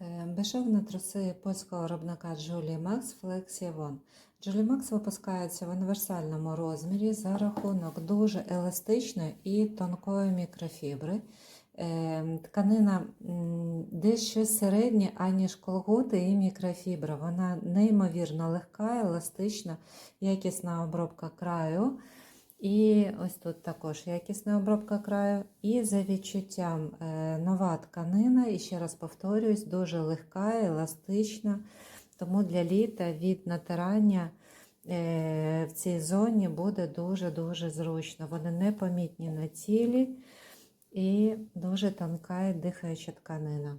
Е, Безшовні труси польського виробника Julie Max Flexi One. Julie Max випускається в універсальному розмірі за рахунок дуже еластичної і тонкої мікрофібри. Е, Тканина щось середнє, аніж колготи і мікрофібра. Вона неймовірно легка, еластична, якісна обробка краю. І ось тут також якісна обробка краю. І за відчуттям е, нова тканина, і ще раз повторююсь, дуже легка, еластична. Тому для літа від натирання е, в цій зоні буде дуже-дуже зручно. Вони непомітні на тілі і дуже тонка і дихаюча тканина.